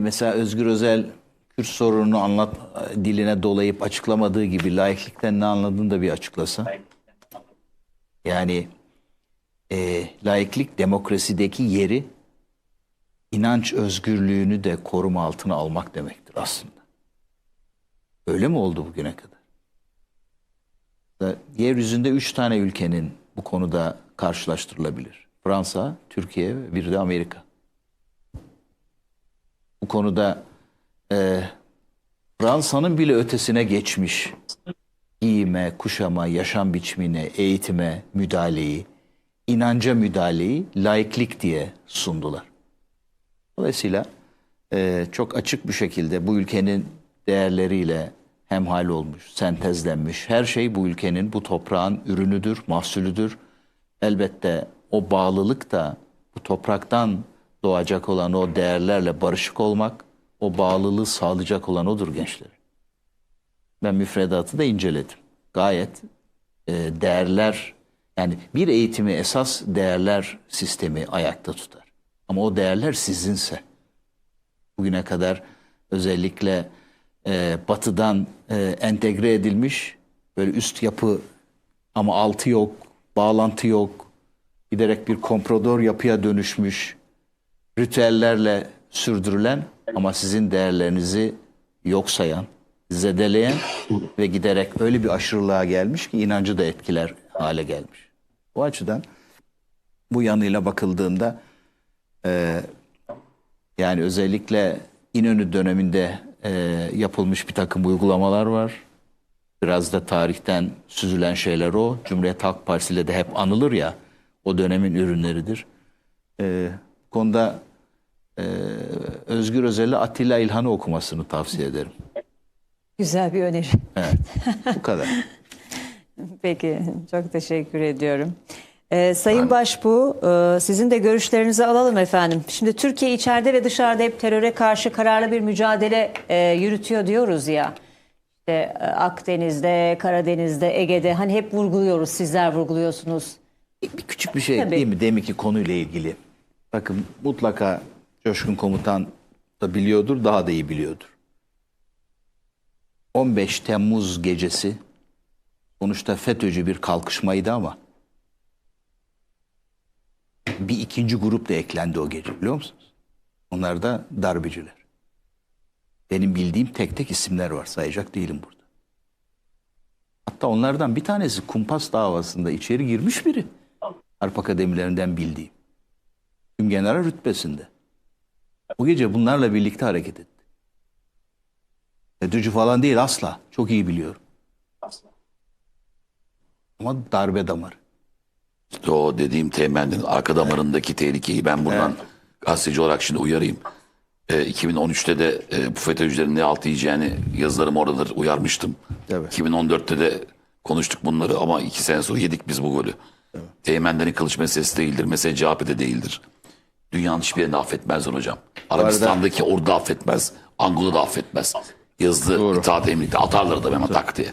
Mesela Özgür Özel Kürt sorununu anlat diline dolayıp açıklamadığı gibi laiklikten ne anladığını da bir açıklasa. Yani e, laiklik demokrasideki yeri inanç özgürlüğünü de koruma altına almak demektir aslında. Öyle mi oldu bugüne kadar? Da- Yeryüzünde üç tane ülkenin bu konuda karşılaştırılabilir. Fransa, Türkiye ve bir de Amerika. Bu konuda e, Fransa'nın bile ötesine geçmiş giyime, kuşama, yaşam biçimine, eğitime müdahaleyi, inanca müdahaleyi laiklik diye sundular. Dolayısıyla e, çok açık bir şekilde bu ülkenin değerleriyle hemhal olmuş, sentezlenmiş. Her şey bu ülkenin, bu toprağın ürünüdür, mahsulüdür. Elbette o bağlılık da bu topraktan doğacak olan o değerlerle barışık olmak, o bağlılığı sağlayacak olan odur gençler. Ben müfredatı da inceledim. Gayet e, değerler, yani bir eğitimi esas değerler sistemi ayakta tutar. Ama o değerler sizinse. Bugüne kadar özellikle e, batıdan e, entegre edilmiş böyle üst yapı ama altı yok, bağlantı yok. Giderek bir komprador yapıya dönüşmüş ritüellerle sürdürülen ama sizin değerlerinizi yok sayan, zedeleyen ve giderek öyle bir aşırılığa gelmiş ki inancı da etkiler hale gelmiş. Bu açıdan bu yanıyla bakıldığında e, yani özellikle İnönü döneminde e, yapılmış bir takım uygulamalar var. Biraz da tarihten süzülen şeyler o. Cumhuriyet Halk Partisi ile de hep anılır ya. O dönemin ürünleridir. E, konuda e, Özgür Özel'le Atilla İlhan'ı okumasını tavsiye ederim. Güzel bir öneri. Evet. Bu kadar. Peki, çok teşekkür ediyorum. Ee, Sayın Başbuğ, e, sizin de görüşlerinizi alalım efendim. Şimdi Türkiye içeride ve dışarıda hep teröre karşı kararlı bir mücadele e, yürütüyor diyoruz ya. İşte e, Akdeniz'de, Karadeniz'de, Ege'de hani hep vurguluyoruz, sizler vurguluyorsunuz. Bir bir küçük bir şey Tabii. değil mi? Deminki konuyla ilgili. Bakın mutlaka Coşkun Komutan da biliyordur, daha da iyi biliyordur. 15 Temmuz gecesi sonuçta FETÖ'cü bir kalkışmaydı ama bir ikinci grup da eklendi o gece biliyor musunuz? Onlar da darbeciler. Benim bildiğim tek tek isimler var sayacak değilim burada. Hatta onlardan bir tanesi kumpas davasında içeri girmiş biri. Harp akademilerinden bildiğim. General rütbesinde. O gece bunlarla birlikte hareket etti. FETÖ'cü falan değil asla. Çok iyi biliyorum. Ama darbe damarı. İşte o dediğim temelin arka damarındaki tehlikeyi ben buradan gazeteci olarak şimdi uyarayım. Ee, 2013'te de e, bu FETÖ'cülerin ne altı yiyeceğini yazılarım oradadır uyarmıştım. Evet. 2014'te de konuştuk bunları ama iki sene sonra yedik biz bu golü. Teğmenlerin kılıç meselesi değildir. Mesele CHP'de değildir. Dünyanın hiçbir yerini affetmezler hocam. Arabistan'daki ordu affetmez. Angola'da affetmez. Yazılı itaat emri atarlar da hemen tak diye.